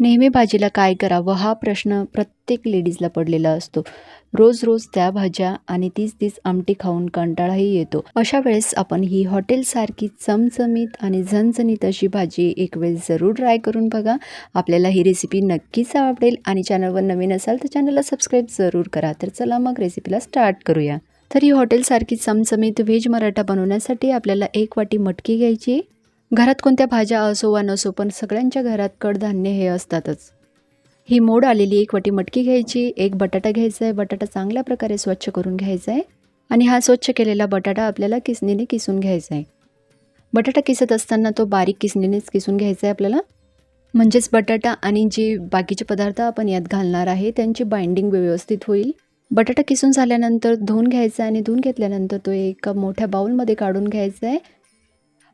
नेहमी भाजीला काय करावं हा प्रश्न प्रत्येक लेडीजला पडलेला असतो. रोज रोज त्या भाज्या आणि तीच तीच आमटी खाऊन कंटाळाही येतो. अशा वेळेस आपण ही हॉटेलसारखी चमचमीत आणि झणझणीत अशी भाजी एक वेळेस जरूर ट्राय करून बघा. आपल्याला ही रेसिपी नक्कीच आवडेल आणि चॅनलवर नवीन असाल तर चॅनलला सबस्क्राईब जरूर करा. तर चला मग रेसिपीला स्टार्ट करूया. तर ही हॉटेलसारखी चमचमीत व्हेज मराठा बनवण्यासाठी आपल्याला एक वाटी मटकी घ्यायची घरात कोणत्या भाज्या असो वा नसो पण सगळ्यांच्या घरात कडधान्य हे असतातच. ही मोड आलेली एक वाटी मटकी घ्यायची एक बटाटा घ्यायचा आहे बटाटा चांगल्या प्रकारे स्वच्छ करून घ्यायचा आहे आणि हा स्वच्छ केलेला बटाटा आपल्याला किसणीने किसून घ्यायचा आहे बटाटा किसत असताना तो बारीक किसणीनेच किसून घ्यायचा आहे आपल्याला. म्हणजेच बटाटा आणि जे बाकीचे पदार्थ आपण यात घालणार आहे त्यांची बाइंडिंग व्यवस्थित होईल. बटाटा किसून झाल्यानंतर धुवून घ्यायचा आणि धुवून घेतल्यानंतर तो एका मोठ्या बाऊलमध्ये काढून घ्यायचा आहे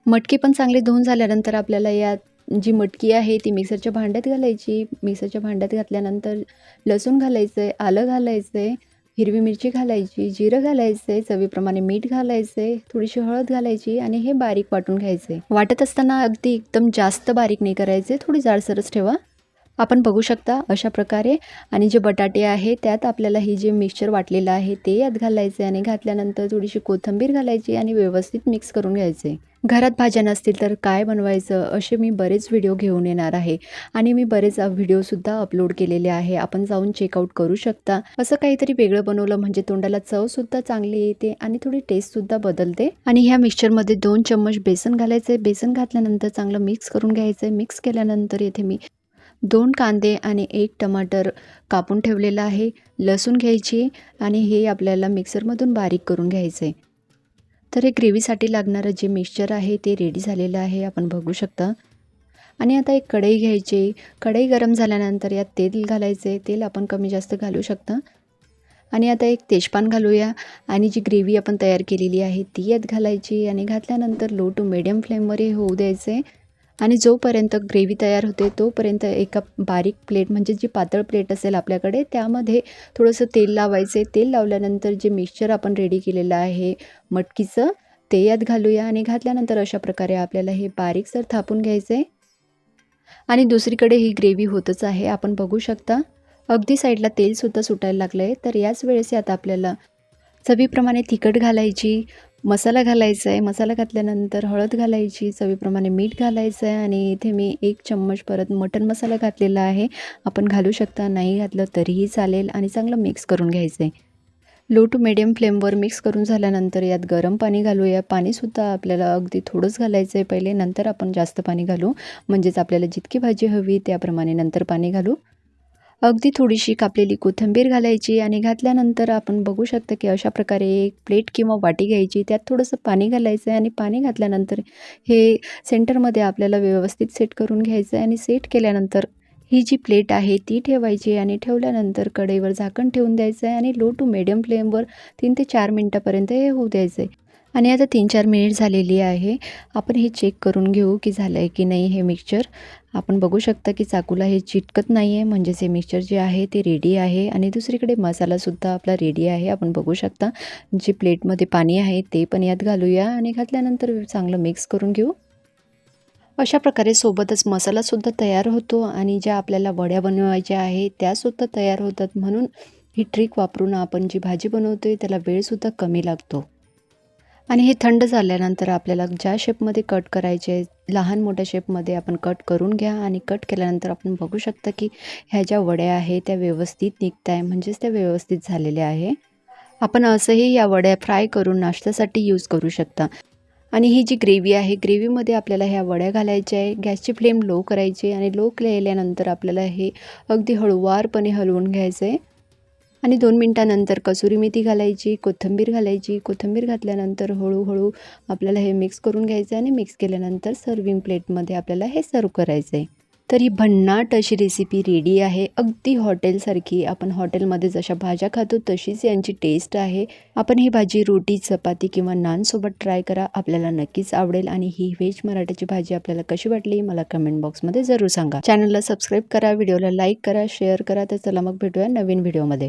मटकी पण चांगली धुवून झाल्यानंतर आपल्याला यात जी मटकी आहे ती मिक्सरच्या भांड्यात घालायची. मिक्सरच्या भांड्यात घातल्यानंतर लसूण घालायचं आहे आलं घालायचं आहे हिरवी मिरची घालायची जिरं घालायचं आहे चवीप्रमाणे मीठ घालायचं आहे थोडीशी हळद घालायची आणि हे बारीक वाटून घ्यायचे वाटत असताना अगदी एकदम जास्त बारीक नाही करायचे थोडी जाडसरच ठेवा. आपण बघू शकता अशा प्रकारे. आणि जे बटाटे आहे त्यात आपल्याला ही जे मिक्सचर वाटलेलं आहे ते यात घालायचे आणि घातल्यानंतर थोडीशी कोथिंबीर घालायची आणि व्यवस्थित मिक्स करून घ्यायचे घरात भाज्या नसतील तर काय बनवायचं असे मी बरेच व्हिडिओ घेऊन येणार आहे. आणि मी बरेच व्हिडिओसुद्धा अपलोड केलेले आहे. आपण जाऊन चेकआउट करू शकता. असं काहीतरी वेगळं बनवलं म्हणजे तोंडाला चवसुद्धा चांगली येते आणि थोडी टेस्टसुद्धा बदलते. आणि ह्या मिक्सचरमध्ये दोन चम्मच बेसन घालायचं बेसन घातल्यानंतर चांगलं मिक्स करून घ्यायचं आहे मिक्स केल्यानंतर येथे मी दोन कांदे आणि एक टमाटर कापून ठेवलेलं आहे. लसूण घ्यायची आणि हे आपल्याला मिक्सरमधून बारीक करून घ्यायचं आहे तर हे ग्रेव्हीसाठी लागणारं जे मिक्सचर आहे ते रेडी झालेलं आहे. आपण बघू शकता. आणि आता एक कढई घ्यायची. कढई गरम झाल्यानंतर यात तेल घालायचे तेल आपण कमी जास्त घालू शकता. आणि आता एक तेजपान घालूया. आणि जी ग्रेव्ही आपण तयार केलेली आहे ती यात घालायची. आणि घातल्यानंतर लो टू मिडियम फ्लेमवर हे होऊ द्यायचे आणि जोपर्यंत ग्रेव्ही तयार होते तोपर्यंत एका बारीक प्लेट म्हणजे जी पातळ प्लेट असेल आपल्याकडे त्यामध्ये थोडंसं तेल लावायचे. तेल लावल्यानंतर जे मिक्सचर आपण रेडी केलेलं आहे मटकीचं ते यात घालूया आणि घातल्यानंतर अशा प्रकारे आपल्याला हे बारीकसर थापून घ्यायचं. आहे आणि दुसरीकडे ही ग्रेव्ही होतच आहे. आपण बघू शकता अगदी साईडला तेलसुद्धा सुटायला लागलं आहे तर याच वेळेस यात आपल्याला चवीप्रमाणे तिखट घालायची मसाला घालायचा आहे मसाला घातल्यानंतर हळद घालायची चवीप्रमाणे मीठ घालायचं आहे आणि इथे मी एक चम्मच परत मटन मसाला घातलेला आहे. आपण घालू शकता नाही घातलं तरीही चालेल आणि चांगलं मिक्स करून घ्यायचं आहे लो टू मिडियम फ्लेमवर मिक्स करून झाल्यानंतर यात गरम पाणी घालूया. पाणीसुद्धा आपल्याला अगदी थोडंच घालायचं आहे पहिले नंतर आपण जास्त पाणी घालू. म्हणजेच आपल्याला जितकी भाजी हवी त्याप्रमाणे नंतर पाणी घालू. अगदी थोडीशी कापलेली कोथिंबीर घालायची आणि घातल्यानंतर आपण बघू शकता की अशा प्रकारे एक प्लेट किंवा वाटी घ्यायची. त्यात थोडंसं पाणी घालायचं आहे आणि पाणी घातल्यानंतर हे सेंटरमध्ये आपल्याला व्यवस्थित सेट करून घ्यायचं आहे आणि सेट केल्यानंतर ही जी प्लेट आहे ती ठेवायची आणि ठेवल्यानंतर कढईवर झाकण ठेवून द्यायचं आहे आणि लो टू मिडियम फ्लेमवर तीन ते चार मिनटापर्यंत हे होऊ द्यायचं आहे आणि आता तीन चार मिनिट झालेली आहे. आपण हे चेक करून घेऊ की झालं आहे की नाही हे मिक्सचर आपण बघू शकता की चाकूला हे चिटकत नाही आहे म्हणजेच हे मिक्सचर जे आहे ते रेडी आहे आणि दुसरीकडे मसालासुद्धा आपला रेडी आहे. आपण बघू शकता जे प्लेटमध्ये पाणी आहे ते पण यात घालूया आणि घातल्यानंतर चांगलं मिक्स करून घेऊ. अशा प्रकारे सोबतच मसालासुद्धा तयार होतो आणि ज्या आपल्याला वड्या बनवायच्या आहे त्यासुद्धा तयार होतात. म्हणून ही ट्रिक वापरून आपण जी भाजी बनवतो आहे त्याला वेळसुद्धा कमी लागतो. आणि हे थंड झाल्यानंतर आपल्याला ज्या शेपमध्ये कट करायचे लहान मोठ्या शेपमध्ये आपण कट करून घ्या आणि कट केल्यानंतर आपण बघू शकता की ह्या ज्या वड्या आहे त्या व्यवस्थित निघत आहे म्हणजेच त्या व्यवस्थित झालेल्या आहे. आपण असंही या वड्या फ्राय करून नाश्त्यासाठी यूज करू शकता. आणि ही जी ग्रेव्ही आहे ग्रेव्हीमध्ये आपल्याला ह्या वड्या घालायच्या आहे गॅसची फ्लेम लो करायची आणि लो केल्यानंतर आपल्याला हे अगदी हळूवारपणे हलवून घ्यायचं आहे आणि दोन मिनटानंतर कसुरी मेथी घालायची कोथिंबीर घालायची. कोथिंबीर घातल्यानंतर हळूहळू आपल्याला हे मिक्स करून घ्यायचं आहे आणि मिक्स केल्यानंतर सर्विंग प्लेटमध्ये आपल्याला हे सर्व करायचं आहे तर ही भन्नाट अशी रेसिपी रेडी आहे. अगदी हॉटेलसारखी आपण हॉटेलमध्ये जशा भाज्या खातो तशीच यांची टेस्ट आहे. आपण ही भाजी रोटी चपाती किंवा नानसोबत ट्राय करा. आपल्याला नक्कीच आवडेल आणि ही व्हेज मराठ्याची भाजी आपल्याला कशी वाटली मला कमेंट बॉक्समध्ये जरूर सांगा. चॅनलला सबस्क्राईब करा व्हिडिओला लाईक करा शेअर करा. तर चला मग भेटूया नवीन व्हिडिओमध्ये